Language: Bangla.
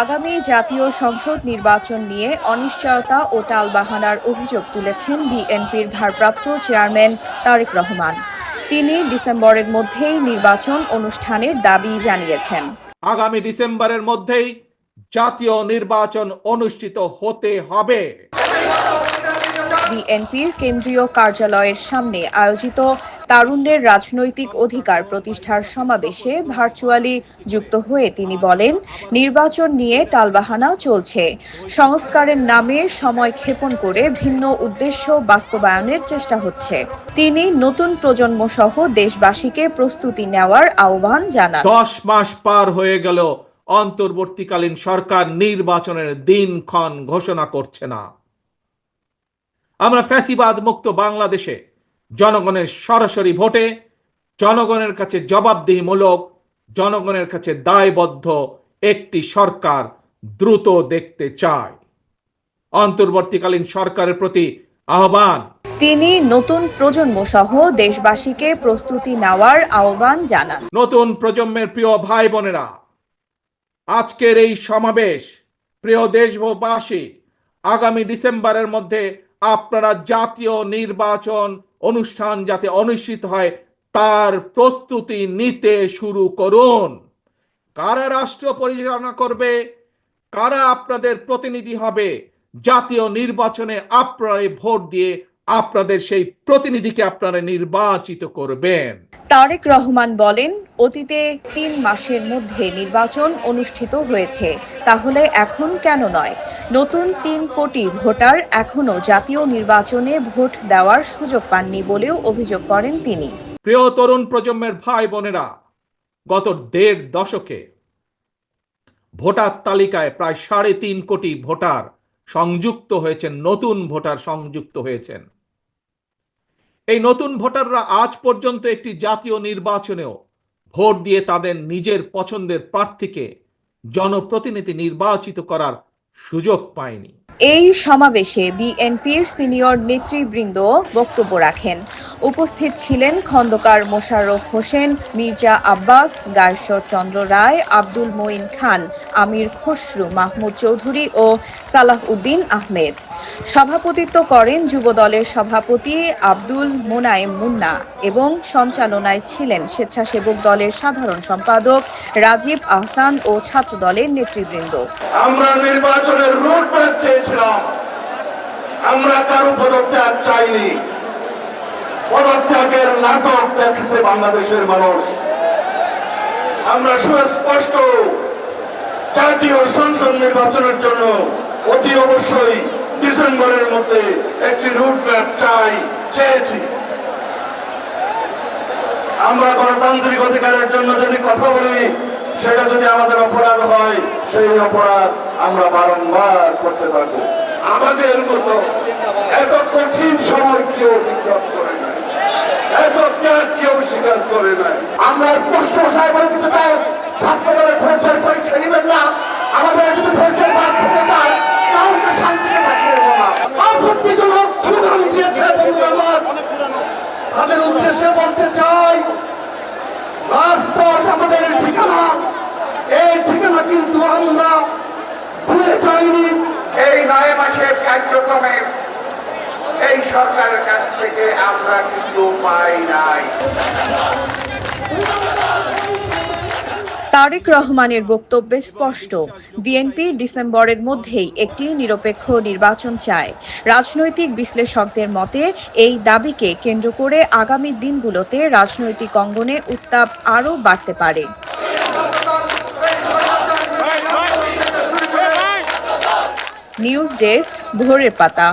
আগামী জাতীয় সংসদ নির্বাচন নিয়ে অনিশ্চয়তা ও টালবাহানার অভিযোগ তুলেছেন বিএনপির ভারপ্রাপ্ত চেয়ারম্যান তারেক রহমান। তিনি ডিসেম্বরের মধ্যেই নির্বাচন অনুষ্ঠানের দাবি জানিয়েছেন। আগামী ডিসেম্বরের মধ্যেই জাতীয় নির্বাচন অনুষ্ঠিত হতে হবে। বিএনপির কেন্দ্রীয় কার্যালয়ের সামনে আয়োজিত তারুণ্যের রাজনৈতিক অধিকার প্রতিষ্ঠার সমাবেশে ভার্চুয়ালি যুক্ত হয়ে তিনি বলেন, নির্বাচন নিয়ে টালবাহানা চলছে। সংস্কারের নামে সময় ক্ষেপণ করে ভিন্ন উদ্দেশ্য বাস্তবায়নের চেষ্টা হচ্ছে। তিনি নতুন প্রজন্ম সহ দেশবাসীকে প্রস্তুতি নেওয়ার আহ্বান জানান। দশ মাস পার হয়ে গেল, অন্তর্বর্তীকালীন সরকার নির্বাচনের দিনক্ষণ ঘোষণা করছে না। আমরা ফ্যাসিবাদ মুক্ত বাংলাদেশে জনগণের সরাসরি ভোটে জনগণের কাছে জবাবদিহিমূলক জনগণের কাছে দায়বদ্ধ একটি সরকার দ্রুত দেখতে চায়। অন্তর্বর্তীকালীন সরকারের প্রতি আহ্বান। তিনি নতুন প্রজন্ম সহ দেশবাসীকে প্রস্তুতি নেওয়ার আহ্বান জানান। নতুন প্রজন্মের প্রিয় ভাই বোনেরা আজকের এই সমাবেশ প্রিয় দেশবাসী আগামী ডিসেম্বরের মধ্যে আপনারা জাতীয় নির্বাচন অনুষ্ঠান যাতে অনুষ্ঠিত হয়, তার প্রস্তুতি নিতে শুরু করুন। কারা রাষ্ট্র পরিচালনা করবে? কারা আপনাদের প্রতিনিধি হবে? জাতীয় নির্বাচনে আপনারা ভোট দিয়ে আপনাদের সেই প্রতিনিধিকে আপনারা নির্বাচিত করবেন। তারেক রহমান বলেন, অতীতে তিন মাসের মধ্যে নির্বাচন অনুষ্ঠিত হয়েছে। তাহলে এখন কেন নয়? নতুন তিন কোটি ভোটার এখনও জাতীয় নির্বাচনে ভোট দেওয়ার সুযোগ পাননি বলেও অভিযোগ করেন তিনি। প্রিয় তরুণ প্রজন্মের ভাই বোনেরা, গত দেড় দশকে ভোটার তালিকায় প্রায় সাড়ে তিন কোটি ভোটার সংযুক্ত হয়েছেন, নতুন ভোটার সংযুক্ত হয়েছেন। এই নতুন ভোটাররা আজ পর্যন্ত একটি জাতীয় নির্বাচনেও ভোট দিয়ে তাদের নিজের পছন্দের প্রার্থীকে জনপ্রতিনিধি নির্বাচিত করার সুযোগ পায়নি এই সমাবেশে বিএনপির সিনিয়র নেতৃবৃন্দ বক্তব্য রাখেন। উপস্থিত ছিলেন খন্দকার মোশাররফ হোসেন, মির্জা আব্বাস গায়শ্বর চন্দ্র রায়, আব্দুল মঈন খান, আমির খসরু, মাহমুদ চৌধুরী ও সালাহ উদ্দিন আহমেদ। সভাপতিত্ব করেন যুবদলের সভাপতি আব্দুল মোনায়েম মুন্না এবং সঞ্চালনায় ছিলেন স্বেচ্ছাসেবক দলের সাধারণ সম্পাদক রাজীব আহসান ও ছাত্রদলের নেতৃবৃন্দ। আমরা নির্বাচনের আমরা কারও পদত্যাগ চাইনি। পদত্যাগের নাটক দেখেছে বাংলাদেশের মানুষ। আমরা সুস্পষ্ট জাতীয় সংসদ নির্বাচনের জন্য অতি অবশ্যই ডিসেম্বরের মধ্যে একটি রুট ম্যাপ চাই, চেয়েছি। আমরা গণতান্ত্রিক অধিকারের জন্য যদি কথা বলি, সেটা যদি আমাদের অপরাধ হয়, সেই অপরাধ আমরা বারংবার করতে থাকব আমাদের মতো এত কঠিন সময় কেউ অতিক্রম করে নাই। এত ত্যাগ কেউ স্বীকার করে নাই। আমরা স্পষ্ট ভাষায় বলে দিতে চাই, ছাত্রদলের ধৈর্যের পরীক্ষা নেবেন না। আমাদের যদি ধৈর্যের বাদ ফেলে যায়, কাউকে শান্তিতে থাকিয়ে দেবো না। আপত্তিজনক স্লোগান দিয়েছে বন্ধুরা আমার। তাদের উদ্দেশ্যে বলতে চাই, রাজপথ আমাদের ঠিকানা। এই ঠিকানা কিন্তু আমরা ভুলে যাইনি। এই নয় মাসের কার্যক্রমে এই সরকারের কাছ থেকে আমরা কিছু পাই নাই। তারেক রহমানের বক্তব্যে স্পষ্ট, বিএনপি ডিসেম্বরের মধ্যেই একটি নিরপেক্ষ নির্বাচন চায়। রাজনৈতিক বিশ্লেষকদের মতে, এই দাবিকে কেন্দ্র করে আগামী দিনগুলোতে রাজনৈতিক অঙ্গনে উত্তাপ আরও বাড়তে পারে। নিউজ ডেস্ক ভোরের পাতা।